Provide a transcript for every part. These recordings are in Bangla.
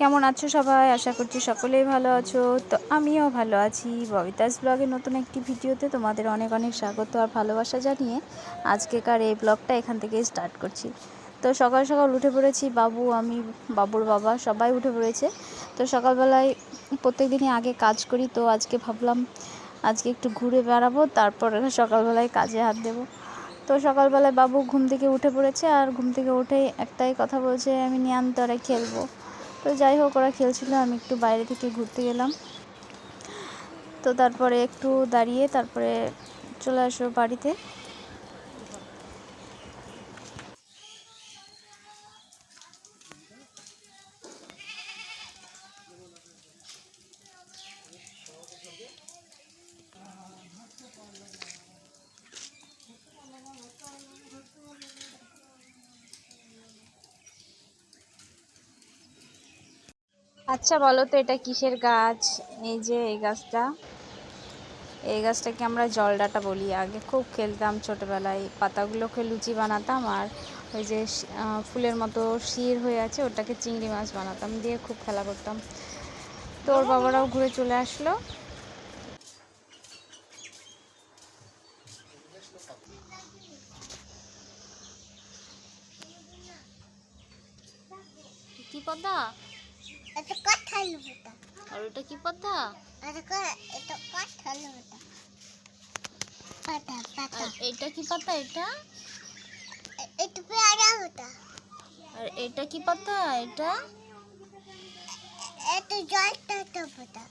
কেমন আছো সবাই? আশা করছি সকলেই ভালো আছো। তো আমিও ভালো আছি। ববিতাস ব্লগের নতুন একটি ভিডিওতে তোমাদের অনেক অনেক স্বাগত আর ভালোবাসা জানিয়ে আজকেকার এই ব্লগটা এখান থেকেই স্টার্ট করছি। তো সকাল সকাল উঠে পড়েছি বাবু, আমি, বাবুর বাবা সবাই উঠে পড়েছে। তো সকালবেলায় প্রত্যেক দিনই আগে কাজ করি, তো আজকে ভাবলাম আজকে একটু ঘুরে বেড়াবো, তারপর সকালবেলায় কাজে হাত দেবো। তো সকালবেলায় বাবু ঘুম থেকে উঠে পড়েছে আর ঘুম থেকে উঠেই একটাই কথা বলছে, আমি নিয়ন্তরে খেলব। তো যাই হোক, ওরা খেলছিল, আমি একটু বাইরে থেকে ঘুরতে গেলাম। তো তারপরে একটু দাঁড়িয়ে তারপরে চলে আসো বাড়িতে। আচ্ছা বলো তো এটা কিসের গাছ? এই যে এই গাছটা। এই গাছটাকে আমরা জলডাটা বলি। আগে খুব খেলতাম ছোটোবেলায়। পাতাগুলোকে লুচি বানাতাম আর ওই যে ফুলের মতো শির হয়ে আছে, ওটাকে চিংড়ি মাছ বানাতাম, দিয়ে খুব খেলা করতাম। তো ওর বাবারাও ঘুরে চলে আসলো। কি পদ্মা? এটা কাঁঠাল বেটা আর ওটা কি পদ্মা এটা কাঁঠাল বেটা পাতা পাতা। এটা কি পাতা এটা? এটা পেয়ারা বেটা আর এটা কি পাতা এটা? এটা জলটা তো বেটা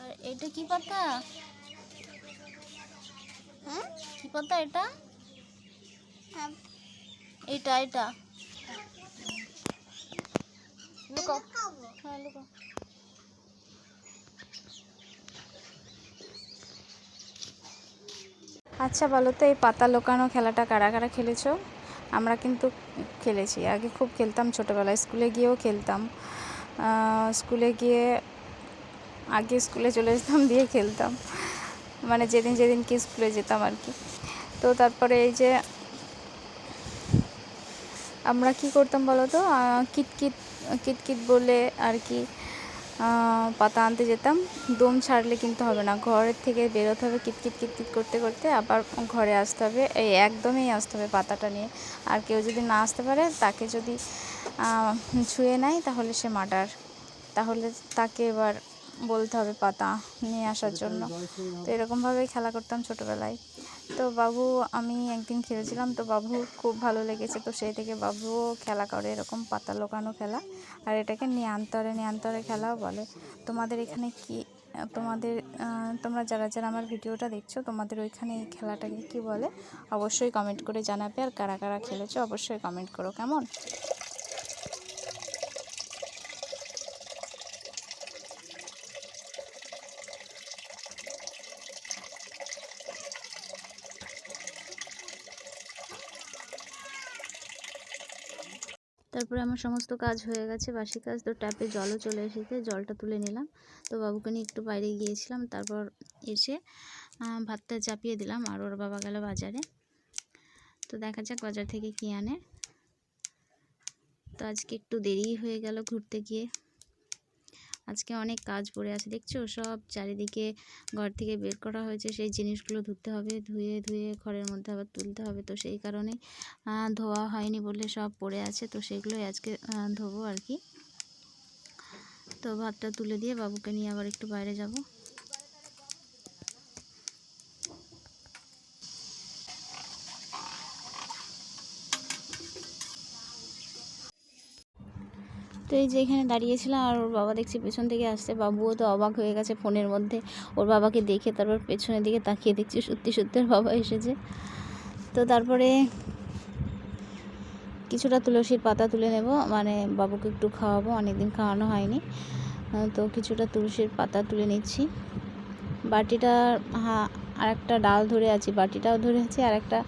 আর এটা কি পাতা? হুম কি পাতা এটা? এটা এটা। লুকাও হ্যাঁ লুকাও আচ্ছা বলো তো এই পাতা লোকানো খেলাটা কারা কারা খেলেছো? আমরা কিন্তু খেলেছি। আগে খুব খেলতাম ছোটোবেলায় স্কুলে গিয়েও খেলতাম। স্কুলে গিয়ে আগে স্কুলে চলে যেতাম দিয়ে খেলতাম। মানে যেদিন যেদিন কি স্কুলে যেতাম আর কি। তো তারপরে এই যে আমরা কি করতাম বলো তো? আহ, কিতকিত বলে আর কি পাতা আনতে যেতাম। দম ছাড়লে কিন্তু হবে না। ঘরের থেকে বেরোতে হবে কিতকিত কিতকিত করতে করতে আবার ঘরে আসতে হবে। এই একদমই আসতে হবে পাতাটা নিয়ে। আর কেউ যদি না আসতে পারে, তাকে যদি ছুঁয়ে নেয়, তাহলে সে মার্ডার। তাহলে তাকে এবার বলতে হবে পাতা নিয়ে আসার জন্য। তো এরকমভাবেই খেলা করতাম ছোটোবেলায়। তো বাবু, আমি একদিন খেলেছিলাম, তো বাবু খুব ভালো লেগেছে। তো সেই থেকে বাবুও খেলা করে, এরকম পাতা লোকানো খেলা। আর এটাকে নিয়ান্তরে নিয়ান্তরে খেলাও বলে। তোমাদের এখানে কি, তোমাদের তোমরা যারা যারা আমার ভিডিওটা দেখছ, তোমাদের ওইখানে এই খেলাটাকে কি বলে? অবশ্যই কমেন্ট করে জানাবে। আর কারা কারা খেলেছো, অবশ্যই কমেন্ট করো। কেমন? তারপরে আমার সমস্ত কাজ হয়ে গেছে, বাসি কাজ। তো ট্যাপে জলও চলে এসেছে, জলটা তুলে নিলাম। তো বাবুকে নিয়ে একটু বাইরে গিয়েছিলাম, তারপর এসে ভাতটা চাপিয়ে দিলাম আর ওর বাবা গেল বাজারে। তো দেখা যাক বাজার থেকে কী আনে। তো আজকে একটু দেরি হয়ে গেল ঘুরতে গিয়ে। আজকে অনেক কাজ পড়ে আছে। দেখছ? সব চারিদিকে ঘর থেকে বের করা হয়েছে। সেই জিনিসগুলো ধুতে হবে, ধুয়ে ধুয়ে ঘরের মধ্যে আবার তুলতে হবে। তো সেই কারণে ধোয়া হয়নি বলে সব পড়ে আছে। তো সেগুলোই আজকে ধোবো আর কি। তো ভাতটা তুলে দিয়ে বাবুকে নিয়ে আবার একটু বাইরে যাব। তো এই যে এখানে দাঁড়িয়েছিলাম আর ওর বাবা দেখছি পেছন থেকে আসছে। বাবুও তো অবাক হয়ে গেছে ফোনের মধ্যে। ওর বাবাকে দেখে তারপর পেছনের দিকে তাকিয়ে দেখছি সত্যি সত্যি ওর বাবা এসেছে। তো তারপরে কিছুটা তুলসীর পাতা তুলে নেব। মানে বাবুকে একটু খাওয়াবো, অনেকদিন খাওয়ানো হয়নি। তো কিছুটা তুলসীর পাতা তুলে নিচ্ছি। বাটিটা হ্যাঁ আর একটা ডাল ধরে আছি। বাটিটাও ধরে আছি, আর একটা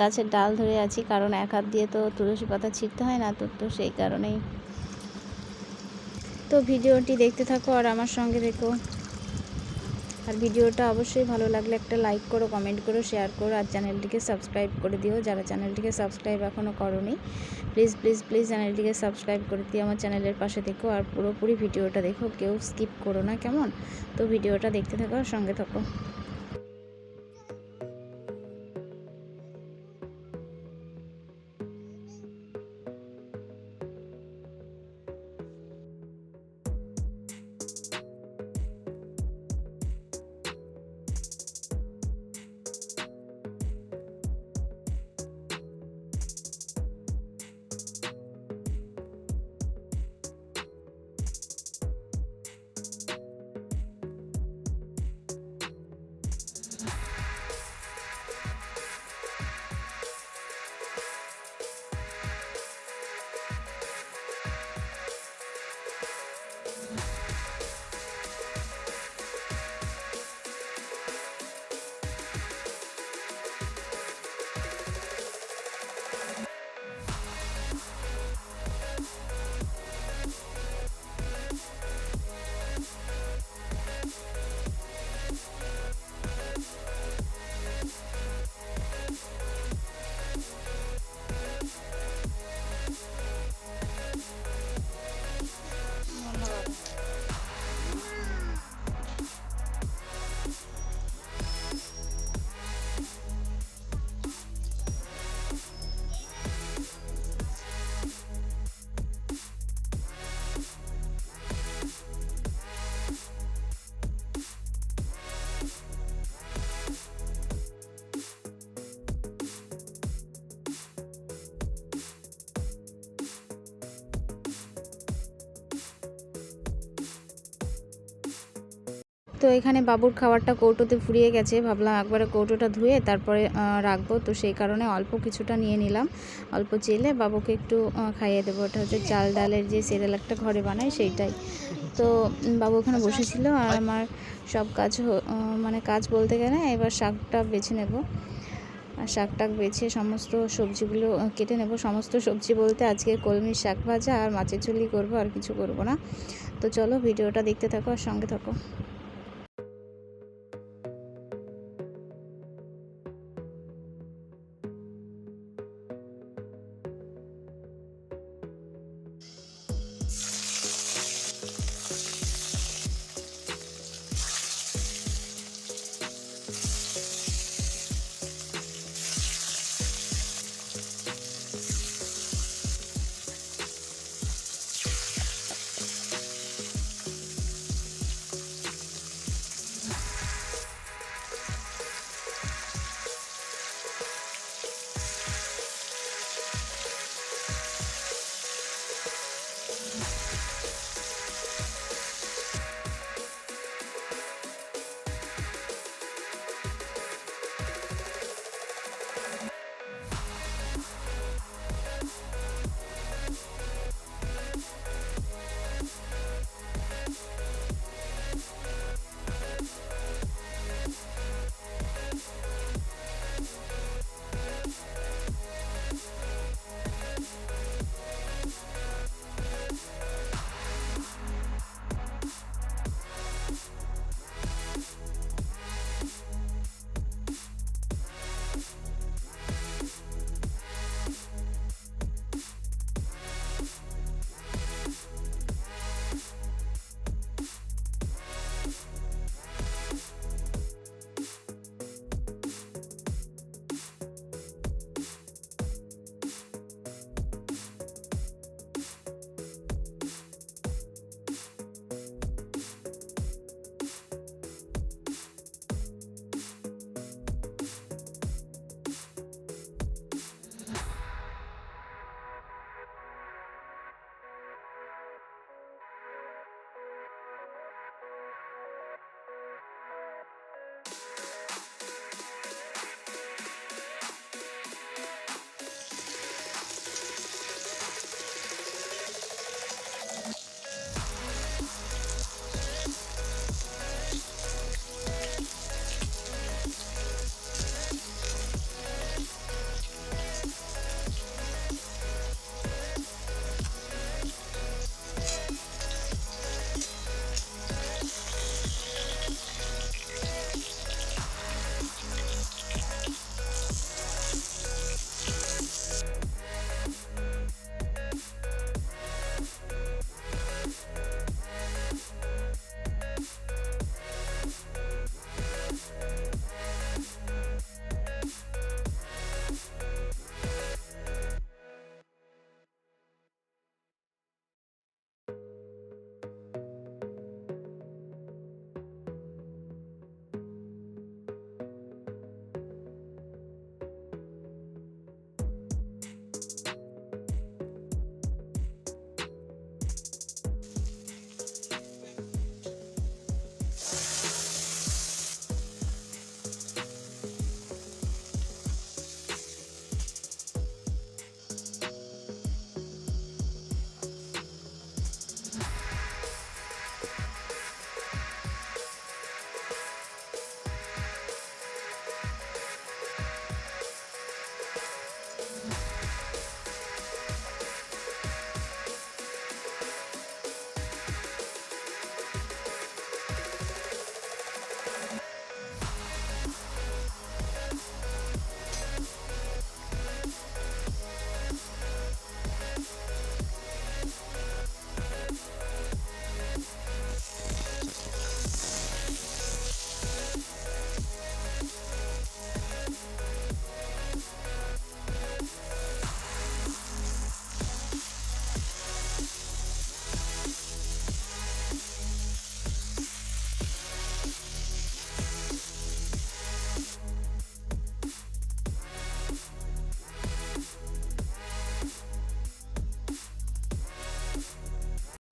গাছের ডাল ধরে আছি। কারণ এক হাত দিয়ে তো তুলসী পাতা ছিঁড়তে হয় না। তো তো সেই কারণেই তো ভিডিওটি দেখতে থাকো আর আমার সঙ্গে দেখো আর ভিডিওটা অবশ্যই ভালো লাগলে একটা লাইক করো কমেন্ট করো শেয়ার করো, আর চ্যানেলটিকে সাবস্ক্রাইব করে দিও। যারা চ্যানেলটিকে সাবস্ক্রাইব এখনও করনি প্লিজ প্লিজ প্লিজ চ্যানেলটিকে সাবস্ক্রাইব করে দিও। আমার চ্যানেলের পাশে দেখো আর পুরোপুরি ভিডিওটা দেখো। কেউ স্কিপ করো না, কেমন? তো ভিডিওটা দেখতে থাকো আর সঙ্গে থাকো। তো এখানে বাবুর খাবারটা কৌটোতে ফুরিয়ে গেছে। ভাবলাম একবারে কৌটোটা ধুয়ে তারপরে রাখব। তো সেই কারণে অল্প কিছুটা নিয়ে নিলাম। অল্প চেলে বাবুকে একটু খাইয়ে দেবো। ওটা হচ্ছে চাল ডালের যে সিরিয়াল একটা ঘরে বানায় সেইটাই। তো বাবু ওখানে বসেছিল। আর আমার সব কাজ মানে কাজ বলতে গেলে এবার শাকটা বেছে নেব। আর শাক টাক বেছে সমস্ত সবজিগুলো কেটে নেব। সমস্ত সবজি বলতে আজকে কলমির শাক ভাজা আর মাছের ঝুলি করব, আর কিছু করব না। তো চলো ভিডিওটা দেখতে থাকো আর সঙ্গে থাকো।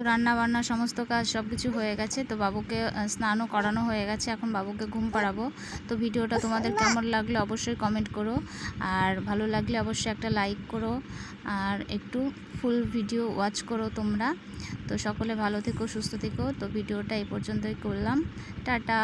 রান্না বান্না সমস্ত কাজ সব কিছু হয়ে গেছে। তো বাবুকে স্নানও করানো হয়ে গেছে। এখন বাবুকে ঘুম পাড়াবো। তো ভিডিওটা তোমাদের কেমন লাগলে অবশ্যই কমেন্ট করো। আর ভালো লাগলে অবশ্যই একটা লাইক করো। আর একটু ফুল ভিডিও ওয়াচ করো তোমরা। তো সকলে ভালো থেকো, সুস্থ থেকো। তো ভিডিওটা এই পর্যন্তই করলাম। টাটা!